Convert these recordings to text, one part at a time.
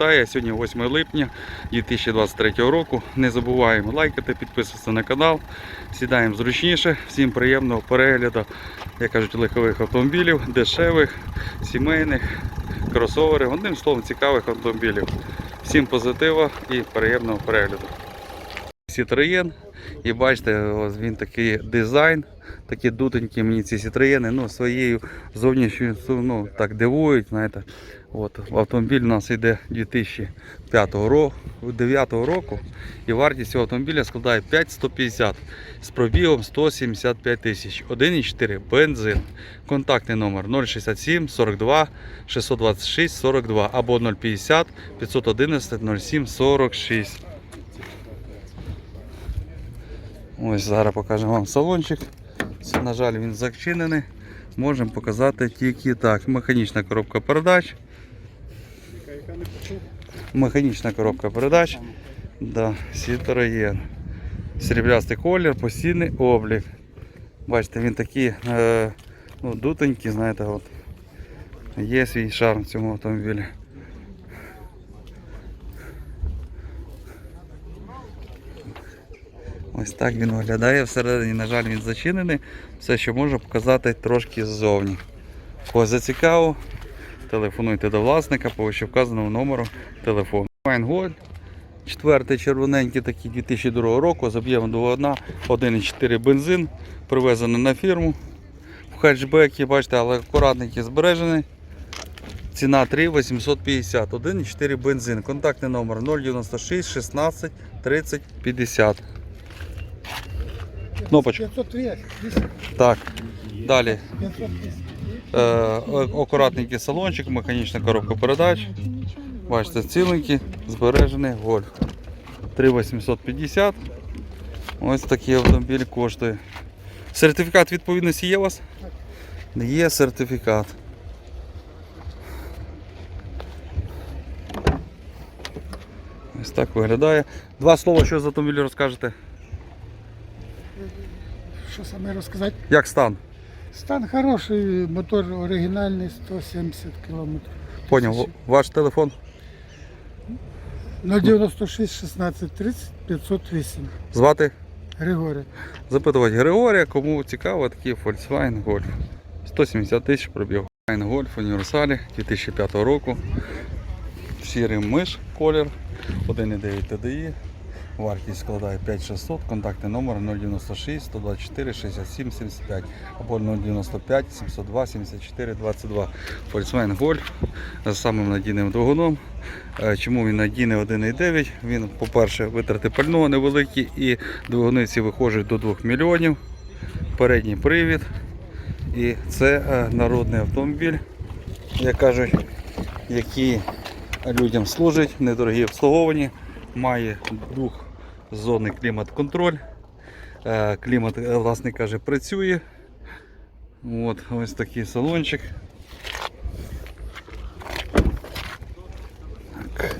вітаю. Сьогодні 8 липня 2023 року. Не забуваємо лайкати, підписуватися на канал. Сідаємо зручніше. Всім приємного перегляду, як кажуть, легкових автомобілів, дешевих, сімейних, кросоверів. Одним словом, цікавих автомобілів. Всім позитива і приємного перегляду. Citroën. І бачите, ось він такий дизайн, такі дутенькі мені ці Citroën, ну, своєю зовнішньою ну, так дивують. Знаєте. От, автомобіль у нас йде 2005 року, 9 року і вартість цього автомобіля складає 5150 з пробігом 175 тисяч. 1,4 бензин. Контактний номер 067 42 626 42 або 050 511 07 46. Ось зараз покажемо вам салончик. На жаль, він зачинений. Можемо показати тільки так. Механічна коробка передач. Механічна коробка передач. Да, Citroën. Сріблястий колір, постійний облік. Бачите, він такий е, ну, дутенький, знаєте, от. Є свій шарм в цьому автомобілі. Ось так він виглядає. Всередині, на жаль, він зачинений. Все, що можу показати трошки ззовні. Кого зацікавив, телефонуйте до власника по вище вказаному номеру телефону. Файнгольд. Четвертий червоненький такий 2002 року з об'ємом двигуна 1,4 бензин, привезений на фірму. В хетчбекі, бачите, але акуратненький збережений. Ціна 3 850, 1,4 бензин. Контактний номер 096 16 30 50. Кнопочка. 508. Так. Далі 508. Е, акуратненький салончик, механічна коробка передач. Бачите, ціленький, збережений гольф. 3850. Ось такий автомобіль коштує. Сертифікат відповідності є у вас? Є сертифікат. Ось так виглядає. Два слова, що за автомобіль розкажете? Що саме розказати? Як стан? Стан хороший, мотор оригінальний, 170 км. Поняв. Ваш телефон? 096 16 30 508. Звати? Григорій. запитувати Григорія, кому цікаво такий Volkswagen Golf. 170 тисяч пробіг. Volkswagen Golf універсалі 2005 року. Сірий миш колір 1,9 TDI. Вартість складає 5600, контактний номер 096 124 67 75 або 095 702 74 22. Volkswagen Golf з самим надійним двигуном. Е, Чому він надійний 1,9? Він, по-перше, витрати пального невеликі і двигуни ці виходять до 2 мільйонів. Передній привід. І це е, народний автомобіль, як кажуть, який людям служить, недорогі обслуговані, має двохзонний клімат-контроль. Е, Клімат, е, власник каже, працює. От, ось такий салончик. Так.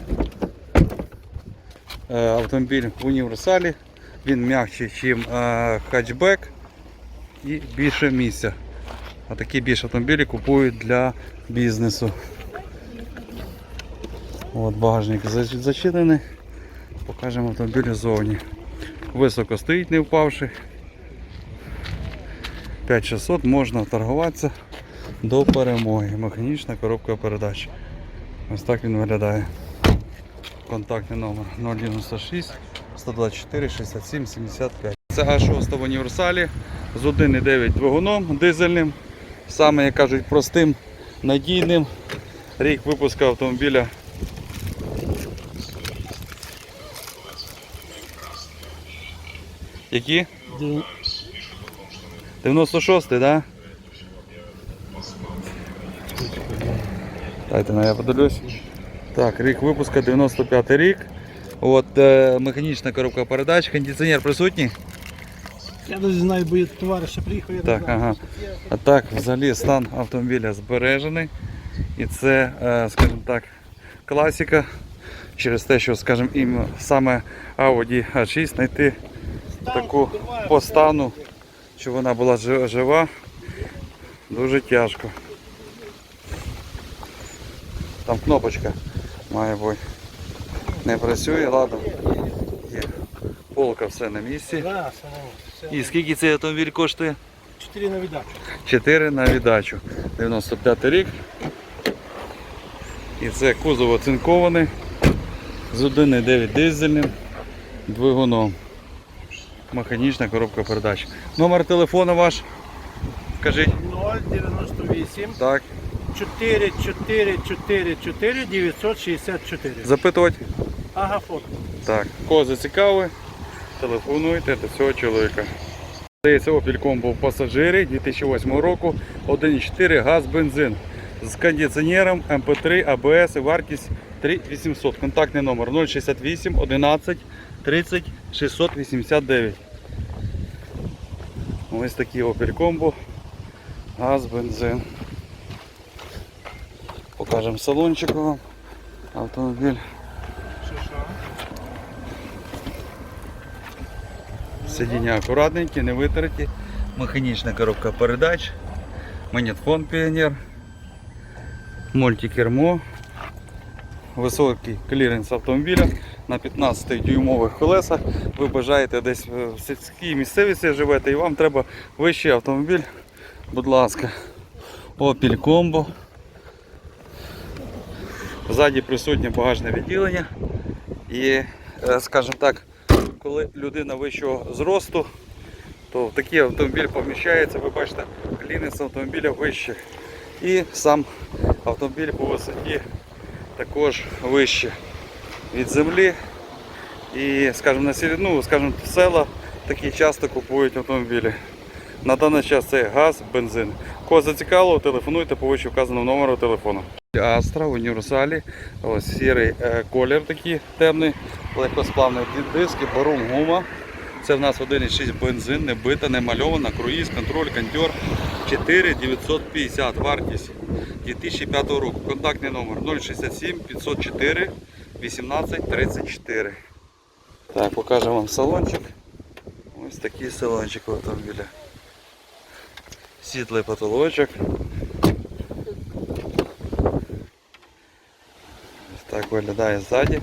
Е, Автомобіль в універсалі. Він м'якший, ніж хатчбек і більше місця. А такі більше автомобілі купують для бізнесу. От багажник зачинений. Покажемо автомобіль ззовні. Високо стоїть, не впавши. 5600 можна торгуватися до перемоги. Механічна коробка передач. Ось так він виглядає. Контактний номер 096 124 67 75. Це А6 в універсалі з 1,9 двигуном дизельним. Саме, як кажуть, простим, надійним. Рік випуску автомобіля. Які? 96-й, так? Да? Дайте ну, я подивлюсь. Так, рік випуска 95 рік. От е, механічна коробка передач, кондиціонер присутній. Я навіть знаю, бо товариш приїхав, я Так, не знаю. ага. А так, взагалі стан автомобіля збережений. І це, е, скажімо так, класика. Через те, що, скажімо, ім саме Audi A6 знайти таку по стану, щоб вона була жива, дуже тяжко. Там кнопочка. Має бути. Не працює, ладно. Є. Полка все на місці. І скільки цей автомобіль коштує? Чотири на віддачу. 4 на віддачу. 95 рік. І це кузов оцинкований з 1,9 дизельним двигуном. Механічна коробка передач. Номер телефону ваш? Скажіть. 098 Так. 4 4 4 4 964. Запитувати? Агафон. Так. Кого зацікавили? Телефонуйте до цього чоловіка. Здається, Opel Combo пасажири 2008 року, 1,4 газ, бензин з кондиціонером, МП3, АБС і вартість 3800. Контактний номер 068 11 30 689. Ось такий Opel Combo. Газ, бензин. Покажемо салончик вам. Автомобіль. Сидіння акуратненькі, не витерті. Механічна коробка передач. Манітфон Піонер. Мультикермо. Високий кліренс автомобіля на 15-дюймових колесах. Ви бажаєте десь в сільській місцевості живете і вам треба вищий автомобіль. Будь ласка. Opel Combo. Ззаді присутнє багажне відділення. І, е, скажімо так, коли людина вищого зросту, то в такий автомобіль поміщається, ви бачите, клінець автомобіля вище. І сам автомобіль по висоті також вище від землі. І, скажімо, на сіль- ну, скажімо, села такі часто купують автомобілі. На даний час це газ, бензин. Кого зацікавило, телефонуйте по вище вказаному номеру телефону. Астра в універсалі. Ось сірий е, колір такий темний, легкосплавний диски, барум гума. Це в нас 1,6 бензин, не бита, не мальована, круїз, контроль, кондьор 4950, вартість 2005 року. Контактний номер 067 504 18 34. Так, покажемо вам салончик. Ось такий салончик у автомобіля. Світлий потолочок. Ось так виглядає ззаді.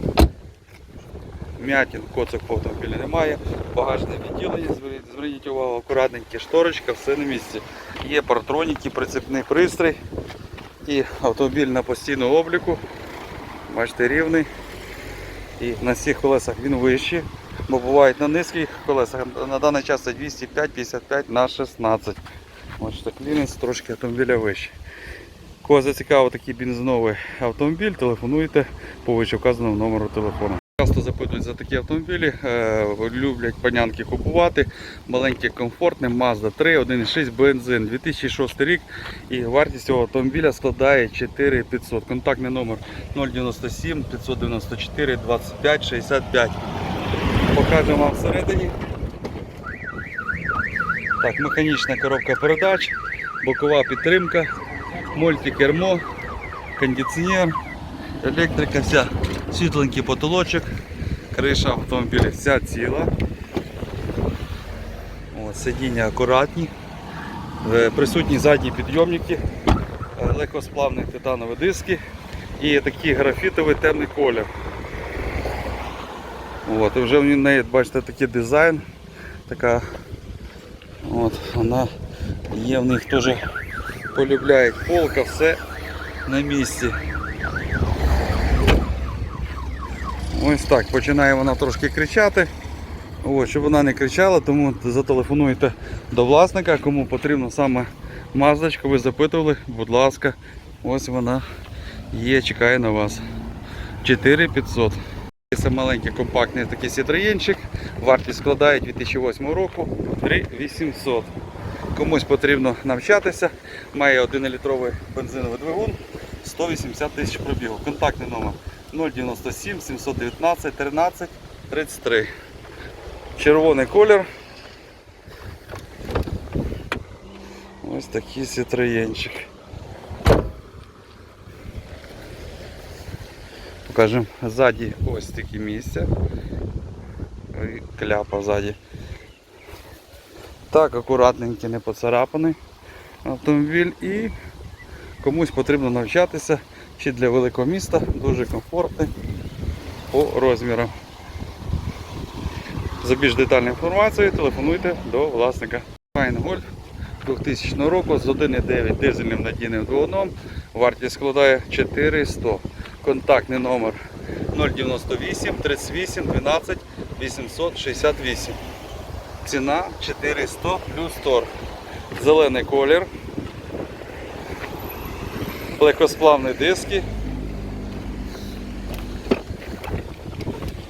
М'ятін, коцок по автомобілі немає. Багажне відділення, зверніть увагу, акуратненькі шторочка, все на місці. Є партроніки, прицепний пристрій. І автомобіль на постійному обліку. Бачите, рівний. І на всіх колесах він вищий, бо бувають на низьких колесах. На даний час це 205-55 на 16. Бачите, клінець трошки автомобіля вищий. Кого зацікавив такий бензиновий автомобіль, телефонуйте по вищевказаному номеру телефону. Часто запитують за такі автомобілі, е, люблять панянки купувати. Маленький, комфортний, Mazda 3, 1,6 бензин, 2006 рік і вартість цього автомобіля складає 4500. Контактний номер 097 594 25 65. Покажемо вам всередині. Так, механічна коробка передач, бокова підтримка, мультикермо, кондиціонер, електрика, вся, світленький потолочок, криша автомобіля вся ціла. От, сидіння акуратні, Е, присутні задні підйомники, легкосплавні титанові диски і такий графітовий темний колір. От, і вже в неї, бачите, такий дизайн, така От, вона є в них теж полюбляють полка, все на місці. Ось так, починає вона трошки кричати. От, щоб вона не кричала, тому зателефонуйте до власника, кому потрібно саме мазочка, ви запитували, будь ласка, ось вона є, чекає на вас. 4500. Це маленький компактний такий сітроєнчик. Вартість складає 2008 року 3800. Комусь потрібно навчатися. Має 1-літровий бензиновий двигун, 180 тисяч пробігу. Контактний номер 097 719 13 33. Червоний колір. Ось такий сітроєнчик. Покажемо ззаді ось такі місця. Ой, Кляпа ззаді. Так, акуратненький, не поцарапаний автомобіль і комусь потрібно навчатися. Чи для великого міста. Дуже комфортний по розмірам. За більш детальною інформацією телефонуйте до власника. Fine Golf 2000 року з 1,9 дизельним надійним двигуном. Вартість складає 400. Контактний номер 098 38 12 868. Ціна 400 плюс торг. Зелений колір. Легкосплавні диски.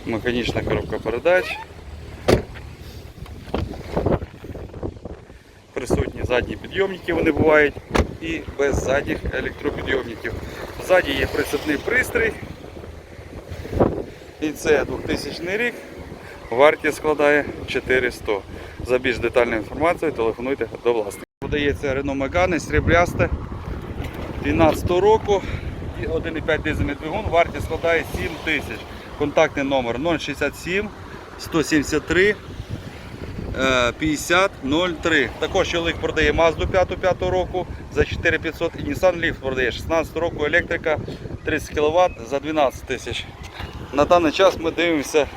Механічна коробка передач. Присутні задні підйомники вони бувають і без задніх електропідйомників. Ззаді є прицепний пристрій. І це 2000 рік. Вартість складає 400. За більш детальну інформацію телефонуйте до власника. Подається Renault Megane сріблясте 12 року і 1,5 дизельний двигун. Вартість складає 7 тисяч. Контактний номер 067 173 е, 50 03. Також чоловік продає Mazda 5 5 року за 4500 і Nissan Leaf продає 16 року електрика 30 кВт за 12 тисяч. На даний час ми дивимося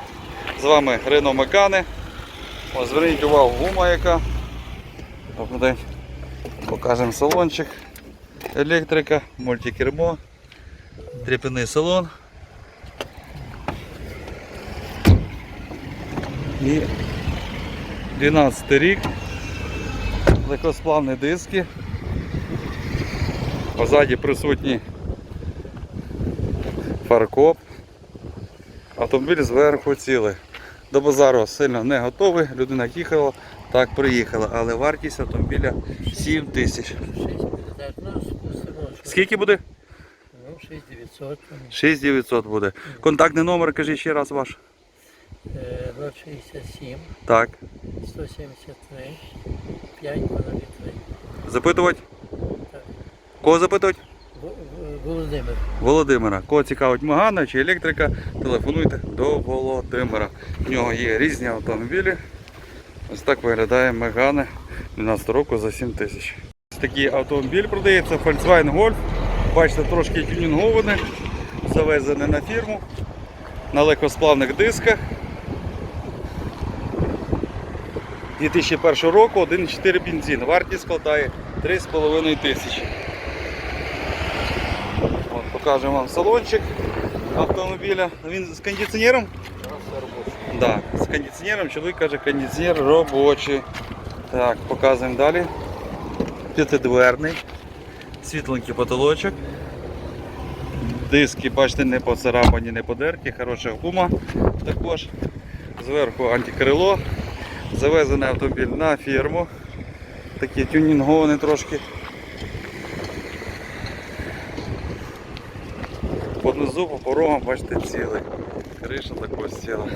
з вами Renault Megane. Зверніть увагу, гума яка. Покажемо салончик. Електрика, мультикермо, трепяний салон. І 12 рік. Легкосплавні диски. Позаді присутній фаркоп. Автомобіль зверху цілий. До базару сильно не готовий. Людина їхала, так приїхала. Але вартість автомобіля 7 тисяч. 6 передач, ну, спустимо, що- Скільки буде? Ну, 6900, 6900 буде. Контактний номер, кажіть ще раз ваш. е, 067, Так. 173, 503. Запитувати? Так. Кого запитувати? Володимир. Володимира. Кого цікавить Магана чи електрика, телефонуйте до Володимира. В нього є різні автомобілі. Ось так виглядає Мегане 12 року за 7 тисяч. Такий автомобіль продається Volkswagen Golf. Бачите, трошки тюнінгований, завезений на фірму на легкосплавних дисках. 2001 року 1,4 бензин. Вартість складає 3,5 тисячі. От, покажемо вам салончик автомобіля. Він з кондиціонером? Да, з кондиціонером. Чоловік каже, кондиціонер робочий. Так, показуємо далі. П'ятидверний. Світленький потолочок. Диски, бачите, не поцарапані, не подерті, хороша гума також. Зверху антикрило. Завезений автомобіль на фірму. Такий тюнінгований трошки. Понизу по порогам, бачите, цілий. Криша також ціла.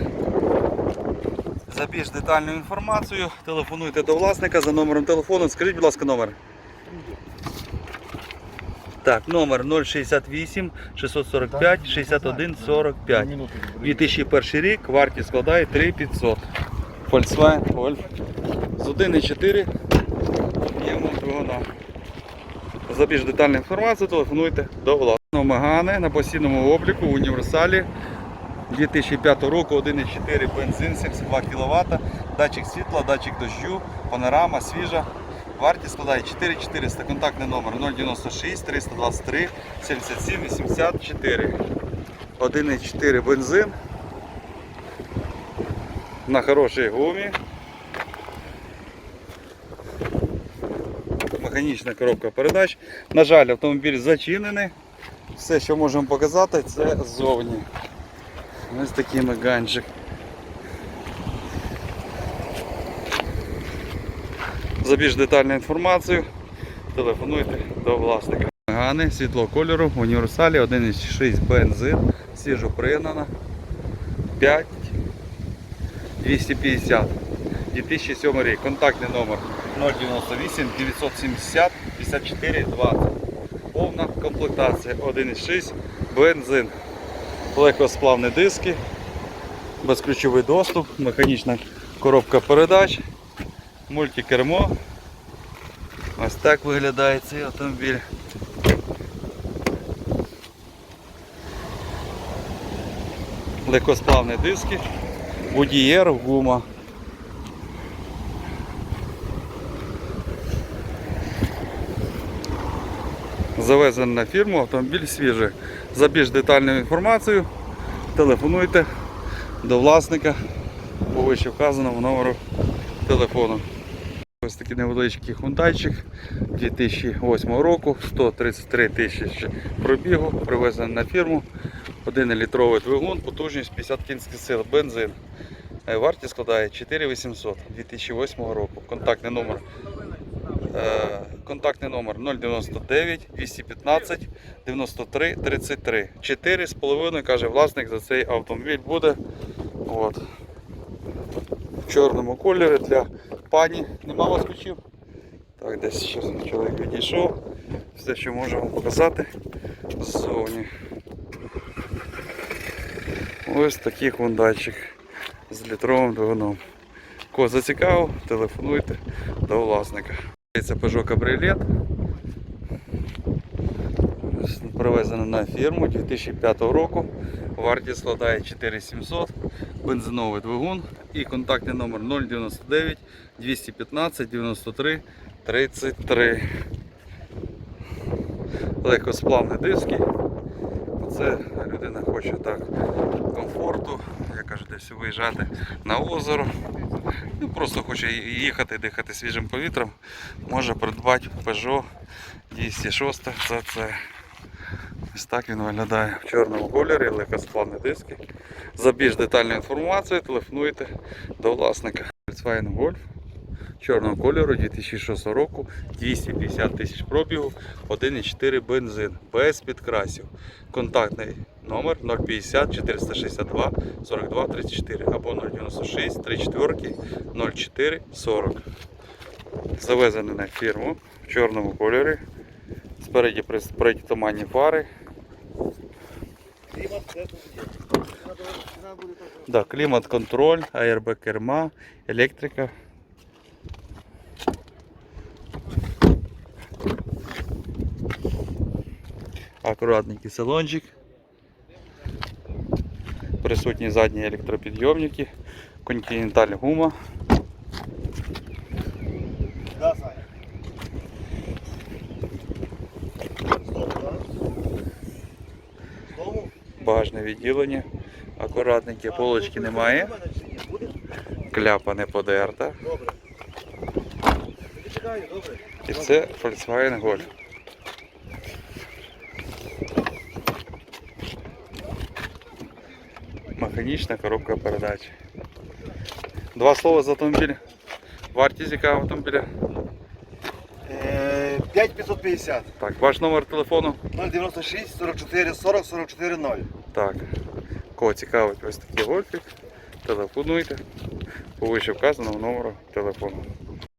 За більш детальну інформацію телефонуйте до власника за номером телефону. Скажіть, будь ласка, номер. Так, номер 068 645 61 45. 2001 рік, вартість складає 3500. Volkswagen Golf з 1,4 об'ємом двигуна. За більш детальну інформацію телефонуйте до власного Megane на постійному обліку в універсалі 2005 року 1,4 бензин, 72 кВт, датчик світла, датчик дощу, панорама свіжа. Вартість складає 4400, контактний номер 096 323 77 84. 1,4 бензин на хорошій гумі. Механічна коробка передач. На жаль, автомобіль зачинений. Все, що можемо показати, це ззовні. Ось такий меганчик. За більш детальну інформацію телефонуйте до власника. Мегани світлого кольору в універсалі 1,6 бензин, свіжо пригнана 5 250 2007 рік. Контактний номер 098 970 54 20. Повна комплектація 1,6 бензин. Легкосплавні диски, безключовий доступ, механічна коробка передач, мультикермо. Ось так виглядає цей автомобіль. Легкосплавні диски, будієр, гума. Завезений на фірму, автомобіль свіжий. За більш детальною інформацією телефонуйте до власника по вище вказаному номеру телефону. Ось такий невеличкий хундайчик 2008 року, 133 тисячі пробігу, привезений на фірму. 1-літровий двигун, потужність 50 кінських сил, бензин. Е, Вартість складає 4800 2008 року. Контактний номер, е, контактний номер 099 215 93 33. 4,5 каже власник за цей автомобіль буде. От. В чорному кольорі для пані. Нема вас ключів? Так, десь ще чоловік відійшов. Все, що можу вам показати ззовні. Ось такий хундайчик з літровим двигуном. Кого зацікавив, телефонуйте до власника. Це Peugeot Cabriolet. Привезено на фірму 2005 року. Вартість складає 4700, бензиновий двигун і контактний номер 099 215 93 33. Легкосплавні диски. Це людина хоче так комфорту, я кажу, десь виїжджати на озеро. Ну, просто хоче їхати, дихати свіжим повітрям. Може придбати Peugeot 206 CC. Ось так він виглядає в чорному кольорі, легкосплавні диски. За більш детальною інформацією телефонуйте до власника. Volkswagen Golf чорного кольору 2006 року, 250 тисяч пробігу, 1,4 бензин, без підкрасів. Контактний номер 050 462 42 34 або 096 34 04 40. Завезений на фірму в чорному кольорі. Спереді притуманні фари. Да, клімат контроль, аербек керма, електрика. Акуратненький салончик. Присутні задні електропідйомники, континенталь гума. Багажне відділення. Акуратненькі, полочки немає. Кляпа не подерта. І це Volkswagen Golf. Механічна коробка передач. Два слова за автомобіль. Вартість яка автомобіля. 5550 Так, ваш номер телефону. 096 44 40 44 0. Так. Кого цікавить ось такий гольфік, телефонуйте по вище вказаному номеру телефону.